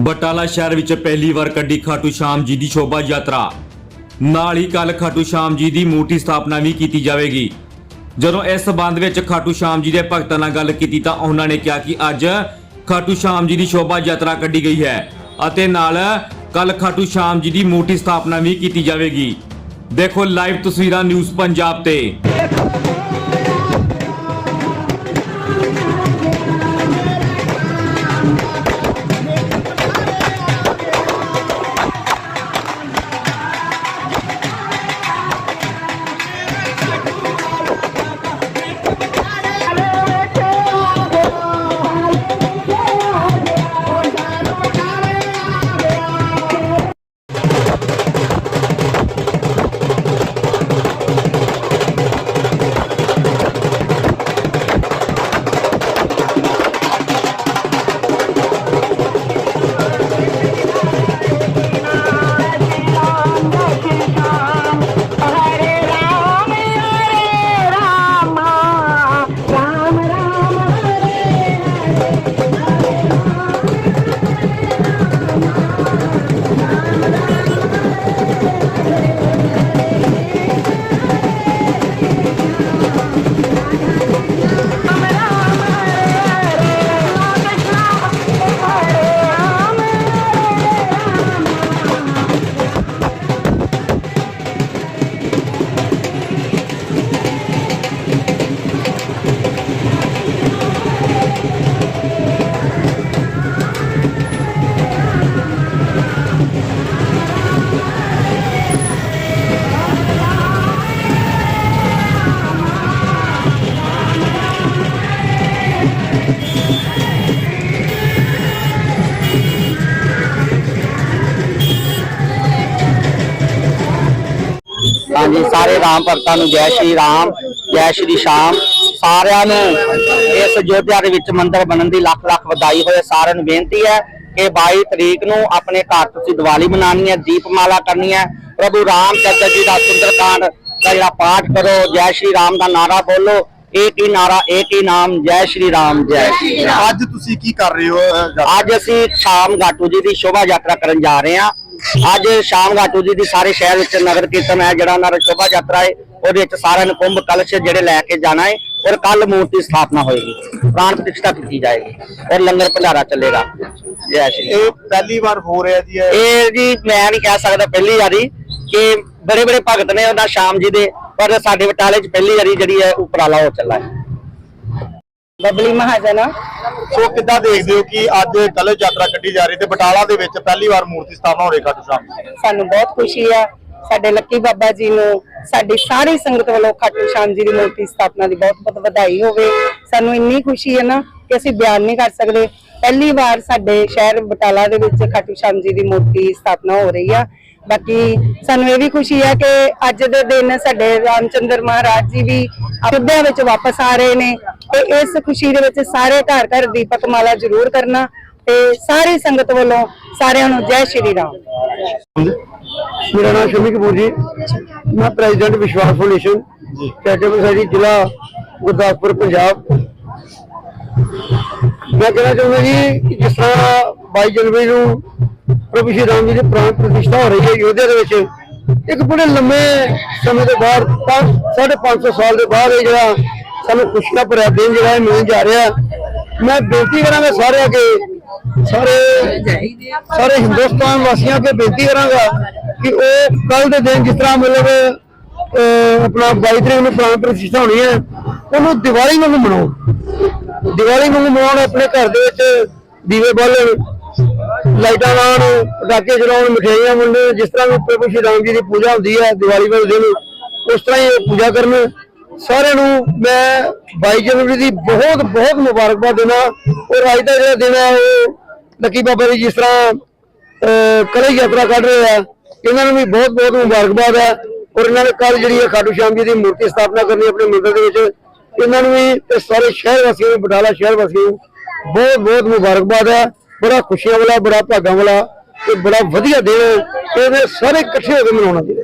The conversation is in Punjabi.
ਬਟਾਲਾ ਸ਼ਹਿਰ ਵਿੱਚ ਪਹਿਲੀ ਵਾਰ ਕੱਢੀ ਖਾਟੂ ਸ਼ਾਮ ਜੀ ਦੀ ਸ਼ੋਭਾ ਯਾਤਰਾ। ਨਾਲ ਹੀ ਕੱਲ ਖਾਟੂ ਸ਼ਾਮ ਜੀ ਦੀ ਮੂਰਤੀ ਸਥਾਪਨਾ ਵੀ ਕੀਤੀ ਜਾਵੇਗੀ। ਜਦੋਂ ਇਸ ਸਬੰਧ ਵਿੱਚ ਖਾਟੂ ਸ਼ਾਮ ਜੀ ਦੇ ਭਗਤਾਂ ਨਾਲ ਗੱਲ ਕੀਤੀ ਤਾਂ ਉਹਨਾਂ ਨੇ ਕਿਹਾ ਕਿ ਅੱਜ ਖਾਟੂ ਸ਼ਾਮ ਜੀ ਦੀ ਸ਼ੋਭਾ ਯਾਤਰਾ ਕੱਢੀ ਗਈ ਹੈ ਅਤੇ ਨਾਲ ਕੱਲ ਖਾਟੂ ਸ਼ਾਮ ਜੀ ਦੀ ਮੂਰਤੀ ਸਥਾਪਨਾ ਵੀ ਕੀਤੀ ਜਾਵੇਗੀ। ਦੇਖੋ ਲਾਈਵ ਤਸਵੀਰਾਂ ਨਿਊਜ਼ ਪੰਜਾਬ ਤੇ। ਹਾਂਜੀ ਸਾਰੇ ਰਾਮ ਭਗਤਾਂ ਨੂੰ ਜੈ ਸ਼੍ਰੀ ਰਾਮ ਜੈ ਸ਼੍ਰੀ ਸ਼ਾਮ। ਸਾਰਿਆਂ ਨੂੰ ਇਸ ਅਯੋਧਿਆ ਦੇ ਵਿੱਚ ਮੰਦਿਰ ਬਣਨ ਦੀ ਲੱਖ ਲੱਖ ਵਧਾਈ ਹੋਏ। ਸਾਰਿਆਂ ਨੂੰ ਬੇਨਤੀ ਹੈ ਕਿ 22 ਤਰੀਕ ਨੂੰ ਆਪਣੇ ਘਰ ਤੁਸੀਂ ਦੀਵਾਲੀ ਮਨਾਉਣੀ ਹੈ ਦੀਪਮਾਲਾ ਕਰਨੀ ਹੈ। ਪ੍ਰਭੂ ਰਾਮ ਚੰਦਰ ਜੀ ਦਾ ਸੁੰਦਰਕਾਂਡ ਦਾ ਜਿਹੜਾ ਪਾਠ ਕਰੋ ਜੈ ਸ਼੍ਰੀ ਰਾਮ ਦਾ ਨਾਰਾ ਬੋਲੋ। ਇੱਕ ਹੀ ਨਾਰਾ ਇੱਕ ਹੀ ਨਾਮ? ਜੈ ਸ਼੍ਰੀ ਰਾਮ ਜੈ ਅੱਜ ਤੁਸੀਂ ਕੀ ਕਰ ਰਹੇ ਹੋ ਅੱਜ ਅਸੀਂ ਸ਼ਾਮ ਘਾਟੂ ਜੀ ਦੀ ਸ਼ੋਭਾ ਯਾਤਰਾ ਕਰਨ ਜਾ ਰਹੇ ਹਾਂ। ਅੱਜ ਸ਼ਾਮ ਘਾਟੂ ਜੀ ਦੀ ਸਾਰੇ ਸ਼ਹਿਰ ਵਿੱਚ ਨਗਰ ਕੀਰਤਨ ਹੈ ਜਿਹੜਾ ਉਹਨਾਂ ਦਾ ਸ਼ੋਭਾ ਯਾਤਰਾ ਹੈ ਉਹਦੇ ਵਿੱਚ ਸਾਰਿਆਂ ਨੂੰ ਕੁੰਭ ਕਲਸ਼ ਜਿਹੜੇ ਲੈ ਕੇ ਜਾਣਾ ਹੈ ਔਰ ਕੱਲ ਮੂਰਤੀ ਸਥਾਪਨਾ ਹੋਏਗੀ। ਪ੍ਰਾਣ ਪ੍ਰਤਿਸ਼ਠਾ ਕੀਤੀ ਜਾਏਗੀ ਔਰ ਲੰਗਰ ਭੰਡਾਰਾ ਚੱਲੇਗਾ। ਜੈ ਸ਼੍ਰੀ। ਇਹ ਪਹਿਲੀ ਵਾਰ ਹੋ ਰਿਹਾ ਜੀ ਇਹ? ਇਹ ਜੀ ਮੈਂ ਨਹੀਂ ਕਹਿ ਸਕਦਾ ਪਹਿਲੀ ਵਾਰੀ ਕਿ ਬੜੇ ਬੜੇ ਭਗਤ ਨੇ ਉਹਨਾਂ ਸ਼ਾਮ ਜੀ ਦੇ ਪਰ ਸਾਡੇ ਬਟਾਲੇ 'ਚ ਪਹਿਲੀ ਵਾਰੀ ਜਿਹੜੀ ਹੈ ਉਪਰਾਲਾ ਹੋ ਚੱਲਾ ਹੈ। ਬਬਲੀ ਮਹਾਜਨ। ਸੋ ਕਿੱਦਾਂ ਦੇਖਦੇ ਹੋ ਕਿ ਅੱਜ ਕਲਸ਼ ਯਾਤਰਾ ਕੱਢੀ ਜਾ ਰਹੀ ਤੇ ਬਟਾਲਾ ਦੇ ਵਿੱਚ ਪਹਿਲੀ ਵਾਰ ਮੂਰਤੀ ਸਥਾਪਨਾ ਹੋ ਰਹੀ ਖਾਟੂ ਸ਼ਾਮ ਦੀ। ਸਾਨੂੰ ਬਹੁਤ ਖੁਸ਼ੀ ਆ। ਸਾਡੇ ਲੱਕੀ ਬਾਬਾ ਜੀ ਨੂੰ ਸਾਡੀ ਸਾਰੀ ਸੰਗਤ ਵੱਲੋਂ ਖਾਟੂ ਸ਼ਾਮ ਜੀ ਦੀ ਮੂਰਤੀ ਸਥਾਪਨਾ ਦੀ ਬਹੁਤ ਬਹੁਤ ਵਧਾਈ ਹੋਵੇ। ਸਾਨੂੰ ਇੰਨੀ ਖੁਸ਼ੀ ਹੈ ਨਾ ਕਿ ਅਸੀਂ ਬਿਆਨ ਨਹੀਂ ਕਰ ਸਕਦੇ। ਪਹਿਲੀ ਵਾਰ ਸਾਡੇ ਸ਼ਹਿਰ ਬਟਾਲਾ ਦੇ ਵਿੱਚ ਖਾਟੂ ਸ਼ਾਮ ਜੀ ਦੀ ਮੂਰਤੀ ਸਥਾਪਨਾ ਹੋ ਰਹੀ ਆ। ਬਾਕੀ ਸਾਨੂੰ ਇਹ ਵੀ ਖੁਸ਼ੀ ਹੈ ਕਿ ਅੱਜ ਦੇ ਦਿਨ ਸਾਡੇ ਰਾਮਚੰਦਰ ਮਹਾਰਾਜ ਜੀ ਵੀ ਅਯੁੱਧਿਆ ਵਿੱਚ ਵਾਪਸ ਆ ਰਹੇ ਨੇ। ਤੇ ਇਸ ਖੁਸ਼ੀ ਦੇ ਵਿੱਚ ਸਾਰੇ ਘਰ ਘਰ ਦੀਪਕ ਮਾਲਾ ਜ਼ਰੂਰ ਕਰਨਾ ਤੇ ਸਾਰੀ ਸੰਗਤ ਵੱਲੋਂ ਸਾਰਿਆਂ ਨੂੰ ਜੈ ਸ਼੍ਰੀ ਰਾਮ। ਮੇਰਾ ਨਾਮ ਸ਼ਮੀ ਕਪੂਰ ਜੀ। ਮੈਂ ਪ੍ਰੈਜ਼ੀਡੈਂਟ ਵਿਸ਼ਵਾਸ ਫਾਊਂਡੇਸ਼ਨ ਚੈਰੀਟੇਬਲ ਸੋਸਾਇਟੀ ਜ਼ਿਲ੍ਹਾ ਗੁਰਦਾਸਪੁਰ ਪੰਜਾਬ। ਮੈਂ ਕਹਿਣਾ ਚਾਹੁੰਦਾ ਜੀ ਕਿ ਜਿਸ ਤਰ੍ਹਾਂ 22 ਜਨਵਰੀ ਨੂੰ ਪ੍ਰਭੂ ਸ਼੍ਰੀ ਰਾਮ ਜੀ ਦੀ ਪ੍ਰਾਣ ਪ੍ਰਤਿਸ਼ਠਾ ਹੋ ਰਹੀ ਹੈ ਯੋਧਿਆ ਦੇ ਵਿੱਚ ਇੱਕ ਬੜੇ ਲੰਮੇ ਸਮੇਂ ਦੇ ਬਾਅਦ ਪੰਜ- ਸਾਢੇ 500 ਸਾਲ ਦੇ ਬਾਅਦ ਇਹ ਜਿਹੜਾ ਸਾਨੂੰ ਖੁਸ਼ੀਆਂ ਭਰਿਆ ਦਿਨ ਜਿਹੜਾ ਹੈ ਮਿਲਣ ਜਾ ਰਿਹਾ। ਮੈਂ ਬੇਨਤੀ ਕਰਾਂਗਾ ਸਾਰਿਆਂ ਅੱਗੇ ਸਾਰੇ ਸਾਰੇ ਹਿੰਦੁਸਤਾਨ ਵਾਸੀਆਂ ਅੱਗੇ ਬੇਨਤੀ ਕਰਾਂਗਾ ਕਿ ਉਹ ਕੱਲ ਦੇ ਦਿਨ ਜਿਸ ਤਰ੍ਹਾਂ ਮਤਲਬ ਅਹ, ਆਪਣਾ 22 ਤਰੀਕ ਨੂੰ ਪ੍ਰਾਣ ਪ੍ਰਤਿਸ਼ਠਾ ਹੋਣੀ ਹੈ ਉਹਨੂੰ ਦੀਵਾਲੀ ਵਾਂਗੂ ਮਨਾਓ। ਦੀਵਾਲੀ ਵਾਂਗੂ ਮਨਾਉਣ ਆਪਣੇ ਘਰ ਦੇ ਵਿੱਚ ਦੀਵੇ ਬਾਲਣ ਲਾਈਟਾਂ ਲਾਉਣ ਪਟਾਕੇ ਚਲਾਉਣ ਮਠਿਆਈਆਂ ਵੰਡਣ ਜਿਸ ਤਰ੍ਹਾਂ ਵੀ ਪ੍ਰਭੂ ਸ਼੍ਰੀ ਰਾਮ ਜੀ ਦੀ ਪੂਜਾ ਹੁੰਦੀ ਹੈ ਦੀਵਾਲੀ ਵਾਲੇ ਦਿਨ ਉਸ ਤਰ੍ਹਾਂ ਹੀ ਇਹ ਪੂਜਾ ਕਰਨ। ਸਾਰਿਆਂ ਨੂੰ ਮੈਂ 22 ਜਨਵਰੀ ਦੀ ਬਹੁਤ ਬਹੁਤ ਮੁਬਾਰਕਬਾਦ ਦੇਣਾ ਔਰ ਅੱਜ ਦਾ ਜਿਹੜਾ ਦਿਨ ਹੈ ਉਹ ਲੱਕੀ ਬਾਬਾ ਜੀ ਜਿਸ ਤਰ੍ਹਾਂ ਅਹ, ਯਾਤਰਾ ਕੱਢ ਰਹੇ ਆ ਇਹਨਾਂ ਨੂੰ ਵੀ ਬਹੁਤ ਬਹੁਤ ਮੁਬਾਰਕਬਾਦ ਹੈ ਔਰ ਇਹਨਾਂ ਨੇ ਕੱਲ ਜਿਹੜੀ ਹੈ ਖਾਟੂ ਸ਼ਾਮ ਜੀ ਦੀ ਮੂਰਤੀ ਸਥਾਪਨਾ ਕਰਨੀ ਆਪਣੇ ਮੰਦਰ ਦੇ ਵਿੱਚ ਇਹਨਾਂ ਨੂੰ ਵੀ ਤੇ ਸਾਰੇ ਸ਼ਹਿਰ ਵਾਸੀਆਂ ਨੂੰ ਬਟਾਲਾ ਸ਼ਹਿਰ ਵਾਸੀਆਂ ਨੂੰ ਬਹੁਤ ਬਹੁਤ ਮੁਬਾਰਕਬਾਦ ਹੈ ਬੜਾ ਖੁਸ਼ੀਆਂ ਵਾਲਾ ਬੜਾ ਭਾਗਾਂ ਵਾਲਾ ਤੇ ਬੜਾ ਵਧੀਆ ਦਿਨ ਹੈ। ਇਹਦੇ ਸਾਰੇ ਇਕੱਠੇ ਹੋ ਕੇ ਮਨਾਉਣਾ ਚਾਹੀਦਾ